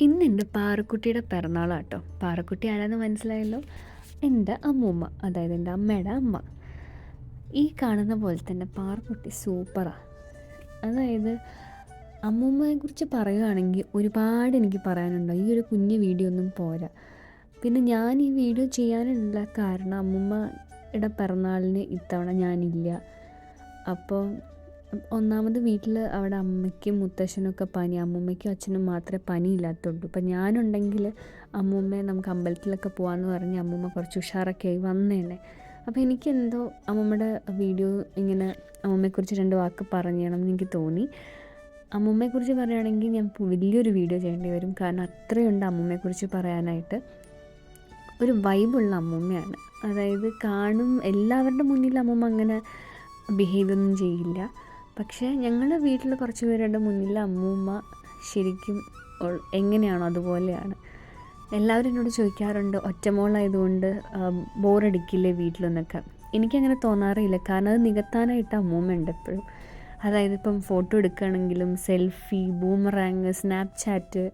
ഇന്ന് എന്റെ പാറക്കുട്ടിയുടെ പിറന്നാളാട്ടോ. പാറക്കുട്ടി ആരാന്ന് മനസ്സിലായല്ലോ? എന്റെ അമ്മൂമ്മ അതായത് എന്റെ അമ്മയുടെ അമ്മ. ഈ കാണുന്ന പോലെ തന്നെ പാറക്കുട്ടി സൂപ്പറാണ് അതായത് അമ്മൂമ്മയെക്കുറിച്ച് പറയുകയാണെങ്കിൽ ഒരുപാട് എനിക്ക് പറയാനുണ്ടോ. ഈ ഒരു കുഞ്ഞു വീഡിയോ ഒന്നും പോരാ. പിന്നെ ഞാൻ ഈ വീഡിയോ ചെയ്യാനുള്ള കാരണം അമ്മൂമ്മയുടെ പിറന്നാളിന് ഇത്തവണ ഞാനില്ല. അപ്പോൾ ഒന്നാമത് വീട്ടിൽ അവിടെ അമ്മയ്ക്കും മുത്തശ്ശനൊക്കെ പനി. അമ്മൂമ്മയ്ക്കും അച്ഛനും മാത്രമേ പനി ഇല്ലാത്തുള്ളൂ അപ്പം ഞാനുണ്ടെങ്കിൽ അമ്മൂമ്മയെ നമുക്ക് അമ്പലത്തിലൊക്കെ പോകാമെന്ന് പറഞ്ഞ് അമ്മൂമ്മ കുറച്ച് ഉഷാറൊക്കെ ആയി വന്നേനെ. അപ്പോൾ എനിക്കെന്തോ അമ്മൂമ്മയുടെ വീഡിയോ ഇങ്ങനെ അമ്മൂമ്മയെക്കുറിച്ച് രണ്ട് വാക്ക് പറഞ്ഞണം എനിക്ക് തോന്നി. അമ്മൂമ്മയെക്കുറിച്ച് പറയുകയാണെങ്കിൽ ഞാൻ വലിയൊരു വീഡിയോ ചെയ്യേണ്ടി വരും. കാരണം അത്രയുണ്ട് അമ്മൂമ്മയെക്കുറിച്ച് പറയാനായിട്ട്. ഒരു വൈബുള്ള അമ്മൂമ്മയാണ്. അതായത് കാണും എല്ലാവരുടെ മുന്നിൽ അമ്മൂമ്മ അങ്ങനെ ബിഹേവ് ഒന്നും ചെയ്യില്ല. പക്ഷേ ഞങ്ങളുടെ വീട്ടിൽ കുറച്ച് പേരുടെ മുന്നിൽ അമ്മൂമ്മ ശരിക്കും എങ്ങനെയാണോ അതുപോലെയാണ്. എല്ലാവരും എന്നോട് ചോദിക്കാറുണ്ട് ഒറ്റമോളായതുകൊണ്ട് ബോറടിക്കില്ലേ വീട്ടിലൊന്നൊക്കെ? എനിക്കങ്ങനെ തോന്നാറില്ല. കാരണം അത് നികത്താനായിട്ട് അമ്മൂമ്മ ഉണ്ട് എപ്പോഴും. അതായത് ഇപ്പം ഫോട്ടോ എടുക്കുകയാണെങ്കിലും സെൽഫി ബൂമറാങ് സ്നാപ്ചാറ്റ്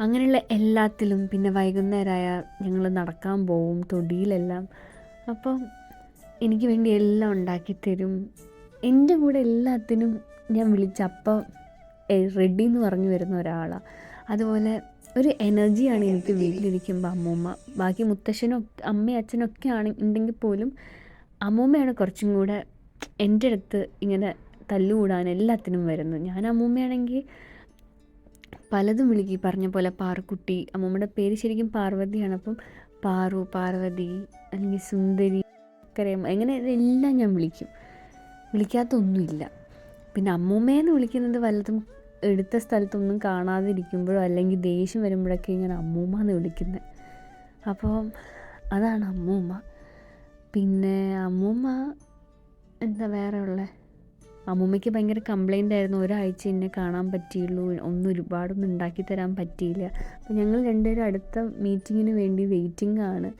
അങ്ങനെയുള്ള എല്ലാത്തിലും പിന്നെ വൈകുന്നേരമായ ഞങ്ങൾ നടക്കാൻ പോവും തൊടിയിലെല്ലാം. അപ്പം എനിക്ക് വേണ്ടി എല്ലാം ഉണ്ടാക്കി തരും എന്റെ കൂടെ എല്ലാത്തിനും ഞാൻ വിളിച്ചപ്പം റെഡി എന്ന് പറഞ്ഞു വരുന്ന ഒരാളാണ് അതുപോലെ ഒരു എനർജിയാണ് എനിക്ക് വീട്ടിലിരിക്കുമ്പോൾ അമ്മൂമ്മ. ബാക്കി മുത്തശ്ശനും അമ്മയും അച്ഛനൊക്കെ ആണ് ഉണ്ടെങ്കിൽ പോലും അമ്മൂമ്മയാണ് കുറച്ചും കൂടെ എന്റെ അടുത്ത് ഇങ്ങനെ തല്ലുകൂടാൻ എല്ലാത്തിനും വരുന്നു ഞാൻ അമ്മൂമ്മയാണെങ്കിൽ പലതും വിളിക്കും. പറഞ്ഞ പോലെ പാറുക്കുട്ടി അമ്മൂമ്മയുടെ പേര് ശരിക്കും പാർവതിയാണ്. അപ്പം പാറു പാർവതി അല്ലെങ്കിൽ സുന്ദരി കരയമ്മ എങ്ങനെ ഇതെല്ലാം ഞാൻ വിളിക്കും. വിളിക്കാത്ത ഒന്നുമില്ല പിന്നെ അമ്മൂമ്മേന്ന് വിളിക്കുന്നത് വല്ലതും എടുത്ത സ്ഥലത്തൊന്നും കാണാതിരിക്കുമ്പോഴോ അല്ലെങ്കിൽ ദേഷ്യം വരുമ്പോഴൊക്കെ ഇങ്ങനെ അമ്മൂമ്മ എന്ന് വിളിക്കുന്നത് അപ്പോൾ അതാണ് അമ്മൂമ്മ. പിന്നെ അമ്മൂമ്മ എന്താ വേറെ ഉള്ളത് അമ്മൂമ്മയ്ക്ക് ഭയങ്കര കംപ്ലൈന്റ് ആയിരുന്നു. ഒരാഴ്ച എന്നെ കാണാൻ പറ്റിയുള്ളൂ. ഒന്നും ഒരുപാടൊന്നും ഉണ്ടാക്കി തരാൻ പറ്റിയില്ല. അപ്പോൾ ഞങ്ങൾ രണ്ടുപേരും അടുത്ത മീറ്റിങ്ങിന് വേണ്ടി വെയിറ്റിംഗ് ആണ്.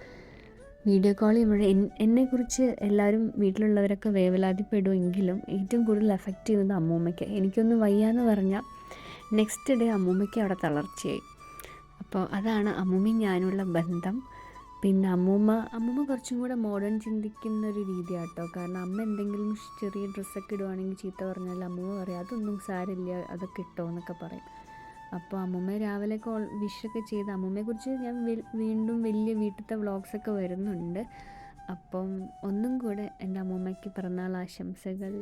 വീഡിയോ കോൾ ചെയ്യുമ്പോൾ എന്നെക്കുറിച്ച് എല്ലാവരും വീട്ടിലുള്ളവരൊക്കെ വേവലാതിപ്പെടുമെങ്കിലും ഏറ്റവും കൂടുതൽ എഫക്റ്റ് ചെയ്യുന്നത് അമ്മൂമ്മയ്ക്ക്. എനിക്കൊന്ന് വയ്യാന്ന് പറഞ്ഞാൽ നെക്സ്റ്റ് ഡേ അമ്മൂമ്മയ്ക്ക് അവിടെ തളർച്ചയായി. അപ്പോൾ അതാണ് അമ്മൂമ്മയും ഞാനുള്ള ബന്ധം. പിന്നെ അമ്മൂമ്മ അമ്മൂമ്മ കുറച്ചും കൂടെ മോഡേൺ ചിന്തിക്കുന്ന ഒരു രീതിയാട്ടോ. കാരണം അമ്മ എന്തെങ്കിലും ചെറിയ ഡ്രസ്സൊക്കെ ഇടുവാണെങ്കിൽ ചീത്ത പറഞ്ഞാൽ അമ്മൂമ്മ പറയും അതൊന്നും സാരമില്ല അതൊക്കെ ഇട്ടോ എന്നൊക്കെ പറയും. അപ്പോൾ അമ്മൂമ്മ രാവിലെ കോൾ വിഷൊക്കെ ചെയ്ത് അമ്മൂമ്മയെക്കുറിച്ച് ഞാൻ വീണ്ടും വലിയ വീട്ടിലത്തെ വ്ളോഗ്സൊക്കെ വരുന്നുണ്ട്. അപ്പം ഒന്നും കൂടെ എന്റെ അമ്മൂമ്മയ്ക്ക് പിറന്നാൾ ആശംസകൾ.